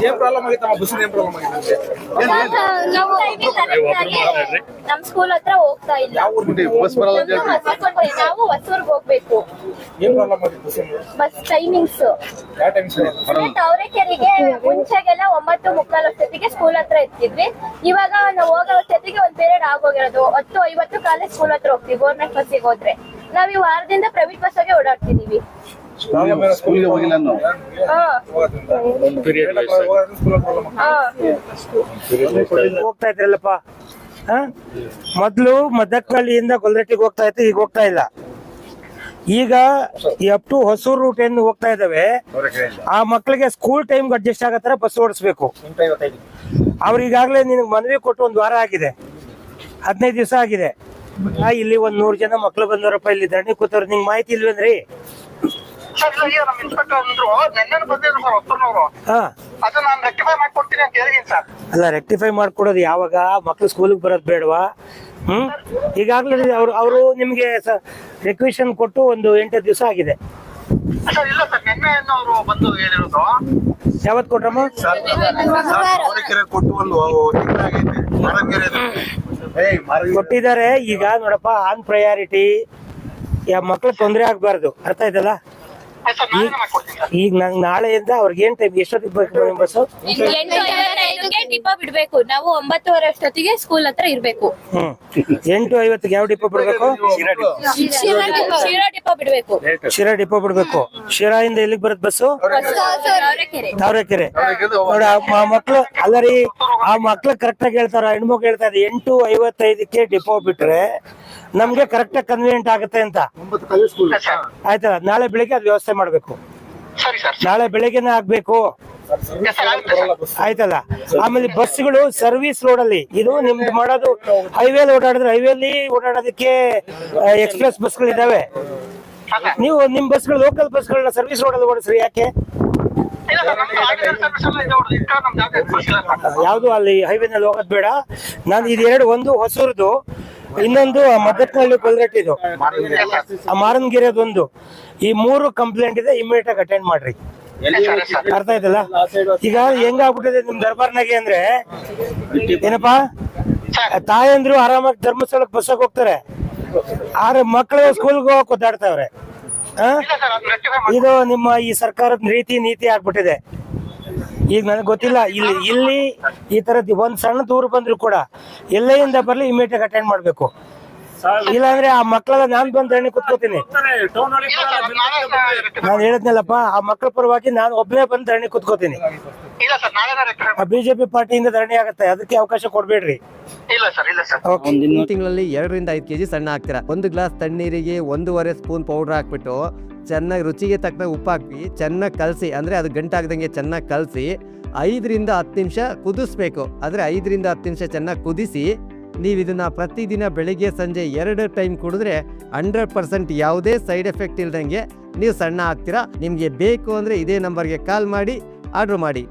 ಏನ್ ಪ್ರಾಬ್ಲಮ್ ಆಗಿತ್ತಮ್ಮ ಬಸ್ ಏನ್ ಪ್ರಾಬ್ಲಮ್ ಆಗಿತ್ತು ನಾವು ನಮ್ ಸ್ಕೂಲ್ ಹತ್ರ ಹೋಗ್ತಾ ಇಲ್ಲ. ಯಾವ ಊರ್ಗೆ ಬಸ್ ಬರಲ್ಲ ಅಂತ ನಮ್ದು ಹೊಸೂರ್ಗೆ- ನಾವು ಹೊಸೂರ್ಗ್ ಹೋಗ್ಬೇಕು. ಏನ್ ಪ್ರಾಬ್ಲಮ್ ಆಗಿತ್ತು ಬಸ್ಸಿನ ಬಸ್ ಟೈಮಿಂಗ್ಸ್ ಯಾವ ಟೈಮ್ ಸರ್ ತಾವರೆಕೆರೆಗೆ ಮುಂಚೆಗೆಲ್ಲ ಒಂಬತ್ತು ಮುಕ್ಕಾಲು ಹೊತ್ತಿಗೆ ಸ್ಕೂಲ್ ಹತ್ರ ಇರ್ತಿದ್ವಿ. ಇವಾಗ ನಾವು ಹೋಗೋ ಹೊತ್ತಿಗೆ ಒಂದ್ ಪೀರಿಯಡ್ ಆಗೋಗಿರೋದು. ಹತ್ತು ಐವತ್ತು ಕಾಲೇಜ್ ಸ್ಕೂಲ್ ಹತ್ರ ಹೋಗ್ತೀವಿ ಗೌರ್ಮೆಂಟ್ ಬಸ್ಸಿಗೆ ಹೋದ್ರೆ. ನಾವ್ ಈ ವಾರದಿಂದ ಪ್ರೈವೇಟ್ ಬಸ್ ಆಗಿ ಓಡಾಡ್ತಿದೀವಿ ಸ್ಕೂಲ್ಗೆ ಹೋಗಿಲ್ಲ ಹೋಗ್ತಾ ಇದ್ರಲ್ಲಪ್ಪ ಮೊದ್ಲು ಮದಕ್ಕಳ್ಳಿಯಿಂದ ಗೊಲ್ರಟ್ಟಿಗೆ ಹೋಗ್ತಾ ಇತ್ತು ಈಗ ಹೋಗ್ತಾ ಇಲ್ಲ. ಈಗ ಅಪ್ ಟು ಹೊಸೂರು ರೂಟ್ ಏನು ಹೋಗ್ತಾ ಇದಾವೆ ಆ ಮಕ್ಕಳಿಗೆ ಸ್ಕೂಲ್ ಟೈಮ್ಗೆ ಅಡ್ಜಸ್ಟ್ ಆಗೋ ಬಸ್ ಓಡಿಸ್ಬೇಕು. ಅವ್ರು ಈಗಾಗಲೇ ನಿನಗೆ ಮನವಿ ಕೊಟ್ಟು ಒಂದು ವಾರ ಆಗಿದೆ. ಹದಿನೈದು ದಿವಸ ಆಗಿದೆ. ಆ, ಇಲ್ಲಿ ಒಂದು ನೂರು ಜನ ಮಕ್ಳು ಬಂದವರಪ್ಪ ಇಲ್ಲಿ ಧರಣಿ ಕೂತವ್ರು ನಿಂಗೆ ಮಾಹಿತಿ ಇಲ್ವೇನ್ರಿ? ಸರ್ ಇಲ್ಲ ಈಗ ನಮ್ಮ ಇನ್ಸ್ಪೆಕ್ಟರ್ ಅಂದ್ರು ನೆನ್ನೆ ಬಂದಿದ್ರು ಸರ್ ಹೊಸೂರ್ನವರು. ಹಾ. ಅದು ನಾನು ರೆಕ್ಟಿಫೈ ಮಾಡ್ಕೊಡ್ತೀನಿ ಅಂತ ಹೇಳಿದೀನಿ ಸರ್. ಅಲ್ಲ ರೆಕ್ಟಿಫೈ ಮಾಡ್ಕೊಡೋದು ಯಾವಾಗ? ಮಕ್ಳು ಸ್ಕೂಲಿಗೆ ಬರೋದು ಬೇಡವಾ? ಹ್ಮ್? ಈಗಾಗಲೇ ಅವ್ರು ಅವರು ನಿಮ್ಗೆ ರಿಕ್ವೆಷನ್ ಕೊಟ್ಟು ಒಂದು ಎಂಟು ದಿವಸ ಆಗಿದೆ. ಸರ್ ಇಲ್ಲ ಸರ್ ನಿನ್ನೆ ಅವರು ಬಂದು ಹೇಳಿರೋದು. ಯಾವತ್ ಕೊಟ್ರಮ್ಮ? ಕೊಟ್ಟು ಒಂದು ತಿಂಗಳಾಗೈತೆ ಕೊಟ್ಟಿದ್ದಾರೆ. ಈಗ ನೋಡಪ್ಪ ಆನ್ ಪ್ರಯಾರಿಟಿ ಯಾ ಮಕ್ಳು ತೊಂದರೆ ಆಗ್ಬಾರ್ದು. ಅರ್ಥ ಆಯ್ತಲ್ಲ? ಈಗ ನಂಗೆ ನಾಳೆಯಿಂದ ಅವ್ರಿಗೆ ಏನ್ ಟೈಮ್ ಎಷ್ಟೊತ್ತಿಗೆ ಬೇಕು ಬಸ್ಸು ಎಂಟು ಡಿಪ ಬಿಡ್ಬೇಕು. ನಾವು ಒಂಬತ್ತುವರೆ ಅಷ್ಟೊತ್ತಿಗೆ ಸ್ಕೂಲ್ ಹತ್ರ ಇರ್ಬೇಕು. ಹ್ಮ್. ಎಂಟು ಐವತ್ತಿಗೆ ಯಾವ ಡಿಪೋ ಬಿಡ್ಬೇಕು? ಶಿರಾ ಡಿಪೋ. ಬಿಡ್ಬೇಕು ಶಿರಾ ಡಿಪೋ ಬಿಡ್ಬೇಕು. ಶಿರಾ ಇಂದ ಎಲ್ಲಿಗೆ ಬರುತ್ತೆ ಬಸ್ಸು? ತಾವರೆಕೆರೆ ತಾವರೆಕೆರೆ ನೋಡ ಆ ಮಕ್ಳು ಅಲ್ಲ ರೀ ಆ ಮಕ್ಳು ಕರೆಕ್ಟ್ ಆಗಿ ಹೇಳ್ತಾರ ಹೆಣ್ಮಕ್ಳು ಹೇಳ್ತಾ ಇದೆ ಎಂಟು ಐವತ್ತೈದಕ್ಕೆ ಡಿಪೋ ಬಿಟ್ರೆ ನಮ್ಗೆ ಕರೆಕ್ಟ್ ಆಗಿ ಕನ್ವೀನಿಯಂಟ್ ಆಗುತ್ತೆ ಅಂತ. ಆಯ್ತಾ? ಆಯ್ತಲ್ಲ ನಾಳೆ ಬೆಳಿಗ್ಗೆ ಅದ್ ವ್ಯವಸ್ಥೆ ಮಾಡ್ಬೇಕು. ಸರಿ ಸರ್. ನಾಳೆ ಬೆಳಿಗ್ಗೆನೆ ಆಗ್ಬೇಕು. ಆಯ್ತಲ್ಲ? ಆಮೇಲೆ ಬಸ್ಗಳು ಸರ್ವಿಸ್ ರೋಡ್ ಅಲ್ಲಿ ಇದು ನಿಮ್ದು ಮಾಡೋದು ಹೈವೇಲಿ ಓಡಾಡಿದ್ರೆ ಹೈವೇಲಿ ಓಡಾಡೋದಕ್ಕೆ ಎಕ್ಸ್ಪ್ರೆಸ್ ಬಸ್ಗಳು ಇದಾವೆ. ನೀವು ನಿಮ್ ಬಸ್ಗಳು ಲೋಕಲ್ ಬಸ್ಗಳನ್ನ ಸರ್ವಿಸ್ ರೋಡ್ ಅಲ್ಲಿ ಓಡಿಸ್ರಿ, ಯಾಕೆ? ಯಾವುದು ಅಲ್ಲಿ ಹೈವೇನಲ್ಲಿ ಹೋಗೋದು ಬೇಡ. ನಾನು ಇದೆರಡು, ಒಂದು ಹೊಸೂರದು, ಇನ್ನೊಂದು ಮದ್ದತ್ನಹಳ್ಳಿ ಕೊಲ್ರಟ್ಟಿದು ಆ ಮಾರನ್ಗಿರಿಯದು ಈ ಮೂರು ಕಂಪ್ಲೇಂಟ್ ಇದೆ ಇಮಿಡಿಯೇಟ್ ಆಗಿ ಅಟೆಂಡ್ ಮಾಡ್ರಿ. ಅರ್ಥ ಆಯ್ತಲ್ಲ? ಈಗ ಹೆಂಗಾಗ್ಬಿಟ್ಟಿದೆ ನಿಮ್ ದರ್ಬಾರ್ನಾಗೆ ಅಂದ್ರೆ ಏನಪ್ಪಾ? ತಾಯಂದ್ರು ಆರಾಮಾಗಿ ಧರ್ಮಸ್ಥಳಕ್ಕೆ ಬಸ್ಸಾಗ ಹೋಗ್ತಾರೆ. ಆದ್ರೆ ಮಕ್ಕಳು ಸ್ಕೂಲ್ಗೆ ಹೋಗಕ್ ಒದ್ದಾಡ್ತಾವ್ರೆ. ಇದು ನಿಮ್ಮ ಈ ಸರ್ಕಾರದ ರೀತಿ ನೀತಿ ಆಗ್ಬಿಟ್ಟಿದೆ. ಈಗ ನನಗೆ ಗೊತ್ತಿಲ್ಲ ಇಲ್ಲಿ ಇಲ್ಲಿ ಈ ತರದ್ ಒಂದ್ ಸಣ್ಣ ದೂರ ಬಂದ್ರು ಕೂಡ ಎಲ್ಲೆಯಿಂದ ಬರ್ಲಿ ಇಮಿಡಿಯೇಟ್ ಅಟೆಂಡ್ ಮಾಡ್ಬೇಕು. ಇಲ್ಲಾಂದ್ರೆ ಆ ಮಕ್ಕಳೆಲ್ಲ ನಾನ್ ಬಂದ್ ಎಣ್ಣೆ ಕುತ್ಕೋತೀನಿ. ಇಲ್ಲ ನಾನು ಹೇಳಿದ್ನಲ್ಲಪ್ಪ ಆ ಮಕ್ಕಳ ಪರವಾಗಿ ನಾನು ಒಬ್ಬನೇ ಬಂದ್ ಧರಣಿ ಕುತ್ಕೋತೀನಿ. ಇಲ್ಲ ಬಿಜೆಪಿ ಪಾರ್ಟಿಯಿಂದ ಧರಣಿ ಆಗುತ್ತೆ ಅದಕ್ಕೆ ಅವಕಾಶ ಕೊಡ್ಬೇಡ್ರಿ. ಇಲ್ಲ ಸರ್ ಇಲ್ಲ ಸರ್. ಓಕೆ ಮುಂದಿನ ತಿಂಗಳಲ್ಲಿ ಎರಡರಿಂದ ಐದು ಕೆಜಿ ಸಣ್ಣ ಹಾಕ್ತೀರಾ? ಒಂದು ಗ್ಲಾಸ್ ತಣ್ಣೀರಿಗೆ ಒಂದೂವರೆ ಸ್ಪೂನ್ ಪೌಡರ್ ಹಾಕ್ಬಿಟ್ಟು ಚೆನ್ನಾಗಿ ರುಚಿಗೆ ತಕ್ಕಂಗೆ ಉಪ್ಪು ಹಾಕಿ ಚೆನ್ನಾಗಿ ಕಲಸಿ ಅಂದರೆ ಅದು ಗಂಟಾಗ್ದಂಗೆ ಚೆನ್ನಾಗಿ ಕಲಸಿ ಐದರಿಂದ ಹತ್ತು ನಿಮಿಷ ಕುದಿಸ್ಬೇಕು. ಆದರೆ ಐದರಿಂದ ಹತ್ತು ನಿಮಿಷ ಚೆನ್ನಾಗಿ ಕುದಿಸಿ ನೀವು ಇದನ್ನು ಪ್ರತಿದಿನ ಬೆಳಿಗ್ಗೆ ಸಂಜೆ ಎರಡು ಟೈಮ್ ಕುಡಿದ್ರೆ ಹಂಡ್ರೆಡ್ ಪರ್ಸೆಂಟ್ ಯಾವುದೇ ಸೈಡ್ ಎಫೆಕ್ಟ್ ಇಲ್ದಂಗೆ ನೀವು ಸಣ್ಣ ಆಗ್ತೀರಾ? ನಿಮಗೆ ಬೇಕು ಅಂದರೆ ಇದೇ ನಂಬರ್ಗೆ ಕಾಲ್ ಮಾಡಿ, ಆರ್ಡ್ರ್ ಮಾಡಿ.